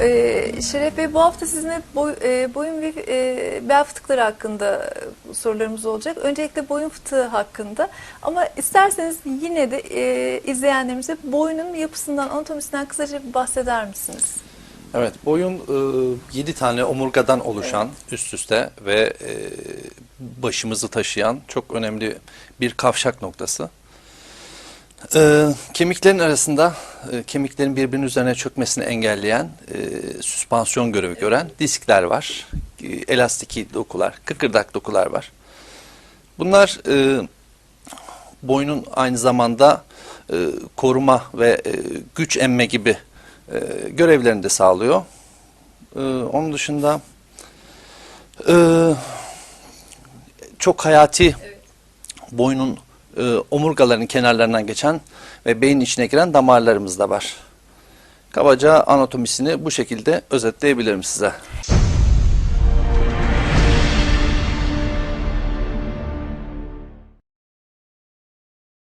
Ee, Şeref Bey bu hafta sizinle boy, e, boyun ve e, bel fıtıkları hakkında sorularımız olacak. Öncelikle boyun fıtığı hakkında ama isterseniz yine de e, izleyenlerimize boynun yapısından, anatomisinden kısaca bir bahseder misiniz? Evet, boyun 7 tane omurgadan oluşan üst üste ve e, başımızı taşıyan çok önemli bir kavşak noktası. E, kemiklerin arasında e, kemiklerin birbirinin üzerine çökmesini engelleyen e, süspansiyon görevi gören diskler var. E, elastiki dokular, kıkırdak dokular var. Bunlar e, boynun aynı zamanda e, koruma ve e, güç emme gibi e, görevlerini de sağlıyor. E, onun dışında e, çok hayati boynun e, omurgaların kenarlarından geçen ve beynin içine giren damarlarımız da var. Kabaca anatomisini bu şekilde özetleyebilirim size.